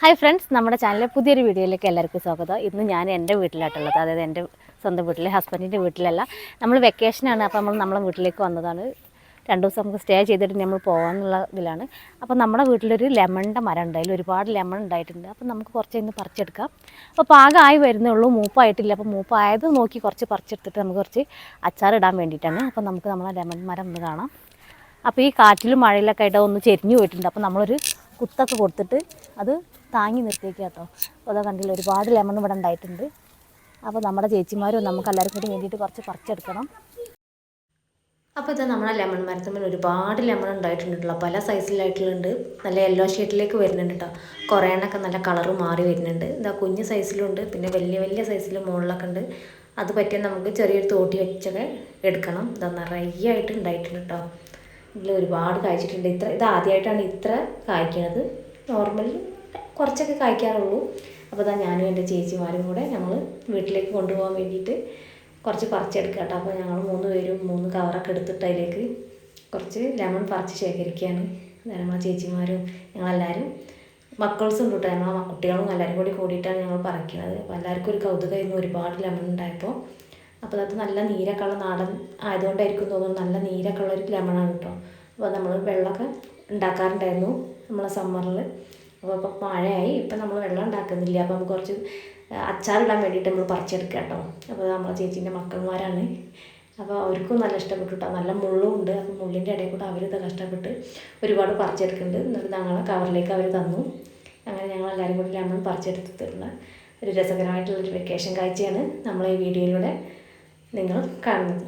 Hi friends നമ്മുടെ ചാനലിലെ പുതിയൊരു വീഡിയോയിലേക്ക് എല്ലാവർക്കും സ്വാഗതം. ഇന്ന് ഞാൻ എന്റെ വീട്ടിലായിട്ടുള്ളത് അതായത് എന്റെ സ്വന്തം വീട്ടിൽ ഹസ്ബൻഡിന്റെ വീട്ടിലല്ല. നമ്മൾ വെക്കേഷനാണ് അപ്പോൾ നമ്മൾ നമ്മളെ വീട്ടിലേക്ക് വന്നതാണ്. രണ്ട് ദിവസം നമുക്ക് സ്റ്റേ ചെയ്തിട്ട് നമ്മൾ പോകാമെന്നുള്ള ഇതിലാണ് അപ്പോൾ നമ്മുടെ വീട്ടിലൊരു ലെമണിന്റെ മരം ഉണ്ട് അതിൽ ഒരുപാട് ലെമൺ ഉണ്ടായിട്ടുണ്ട്. അപ്പോൾ നമുക്ക് കുറച്ച് ഇന്ന് പറിച്ചെടുക്കാം. അപ്പോൾ പാകമായി വരുന്നേ ഉള്ളൂ മൂപ്പായിട്ടില്ല. അപ്പോൾ മൂപ്പായത് നോക്കി കുറച്ച് പറിച്ചെടുത്തിട്ട് നമുക്ക് കുറച്ച് അച്ചാറിടാൻ വേണ്ടിയിട്ടാണ്. അപ്പോൾ നമുക്ക് നമ്മളെ ലെമൺ മരം ഒന്ന് കാണാം. അപ്പോൾ ഈ കാറ്റിലും മഴയിലൊക്കെ ആയിട്ട് ഒന്ന് ചെരിഞ്ഞു പോയിട്ടുണ്ട്. അപ്പോൾ നമ്മളൊരു കുത്തൊക്കെ കൊടുത്തിട്ട് അത് താങ്ങി നിർത്തിയേക്കുക കേട്ടോ. അപ്പോൾ അതാ കണ്ടില്ല ഒരുപാട് ലെമൺ ഇവിടെ ഉണ്ടായിട്ടുണ്ട്. അപ്പോൾ നമ്മുടെ ചേച്ചിമാരും നമുക്ക് എല്ലാവർക്കും കൂടി വേണ്ടിയിട്ട് കുറച്ച് പറിച്ചെടുക്കണം. അപ്പോൾ ഇത് നമ്മുടെ ലെമൺ മരത്തമ്മിൽ ഒരുപാട് ലെമൺ ഉണ്ടായിട്ടുണ്ടല്ലോ പല സൈസിലായിട്ടുള്ളുണ്ട് നല്ല യെല്ലോ ഷെയ്ഡിലേക്ക് വരുന്നുണ്ട് കേട്ടോ. കുറേ എണ്ണൊക്കെ നല്ല കളറ് മാറി വരുന്നുണ്ട്. ഇതാ കുഞ്ഞ് സൈസിലുണ്ട് പിന്നെ വലിയ വലിയ സൈസിൽ മുകളിലൊക്കെ ഉണ്ട്. അത് പറ്റിയാൽ നമുക്ക് ചെറിയൊരു തോട്ടി വെച്ചൊക്കെ എടുക്കണം. ഇതാ നിറയെ ആയിട്ട് ഉണ്ടായിട്ടുണ്ട് കേട്ടോ. ഇതിൽ ഒരുപാട് കായ്ച്ചിട്ടുണ്ട്. ഇത്ര ഇത് ആദ്യമായിട്ടാണ് ഇത്ര കായ്ക്കണത്. നോർമലി കുറച്ചൊക്കെ കായ്ക്കാറുള്ളൂ. അപ്പോൾ ഇതാ ഞാനും എന്റെ ചേച്ചിമാരും കൂടെ ഞങ്ങൾ വീട്ടിലേക്ക് കൊണ്ടുപോകാൻ വേണ്ടിയിട്ട് കുറച്ച് പറിച്ചെടുക്കുക കേട്ടോ. അപ്പോൾ ഞങ്ങൾ മൂന്ന് പേരും മൂന്ന് കവറൊക്കെ എടുത്തിട്ട് അതിലേക്ക് കുറച്ച് ലെമൺ പറിച്ച് ശേഖരിക്കുകയാണ്. നമ്മളെ ചേച്ചിമാരും ഞങ്ങളെല്ലാവരും. മക്കൾസും ഉണ്ട് കേട്ടോ. ഞങ്ങളെ കുട്ടികളും എല്ലാവരും കൂടി കൂടിയിട്ടാണ് ഞങ്ങൾ പറിക്കുന്നത് അപ്പോൾ എല്ലാവർക്കും ഒരു കൗതുകമായിരുന്നു ഒരുപാട് ലെമൺ ഉണ്ടായപ്പോൾ. അപ്പോൾ അത് നല്ല നീരൊക്കെ ഉള്ള നാടൻ ആയതുകൊണ്ടായിരിക്കും തോന്നുന്നു. നല്ല നീരൊക്കെ ഉള്ള ഒരു ലെമണാണ് കേട്ടോ അപ്പോൾ നമ്മൾ വെള്ളമൊക്കെ ഉണ്ടാക്കാറുണ്ടായിരുന്നു നമ്മളെ സമ്മറിൽ അപ്പോൾ ഇപ്പോൾ മഴയായി ഇപ്പം നമ്മൾ വെള്ളം ഉണ്ടാക്കുന്നില്ല. അപ്പോൾ നമുക്ക് കുറച്ച് അച്ചാറിടാൻ വേണ്ടിയിട്ട് നമ്മൾ പറിച്ചെടുക്കുക കേട്ടോ അപ്പോൾ നമ്മളെ ചേച്ചീന്റെ മക്കന്മാരാണ് അപ്പോൾ അവർക്കും നല്ല ഇഷ്ടപ്പെട്ടു കേട്ടോ നല്ല മുള്ളും ഉണ്ട്. അപ്പോൾ മുള്ളിന്റെ ഇടയിൽ കൂടെ അവരിത് കഷ്ടപ്പെട്ട് ഒരുപാട് പറിച്ചെടുക്കുന്നുണ്ട്. എന്നിട്ട് ഞങ്ങളെ കവറിലേക്ക് അവർ തന്നു. അങ്ങനെ ഞങ്ങൾ എല്ലാവരും കൂടി ലെമൺ പറിച്ചെടുത്തിട്ടുള്ള ഒരു രസകരമായിട്ടുള്ളൊരു വെക്കേഷൻ കാഴ്ചയാണ് നമ്മൾ ഈ വീഡിയോയിലൂടെ നിങ്ങൾ കാണുന്നത്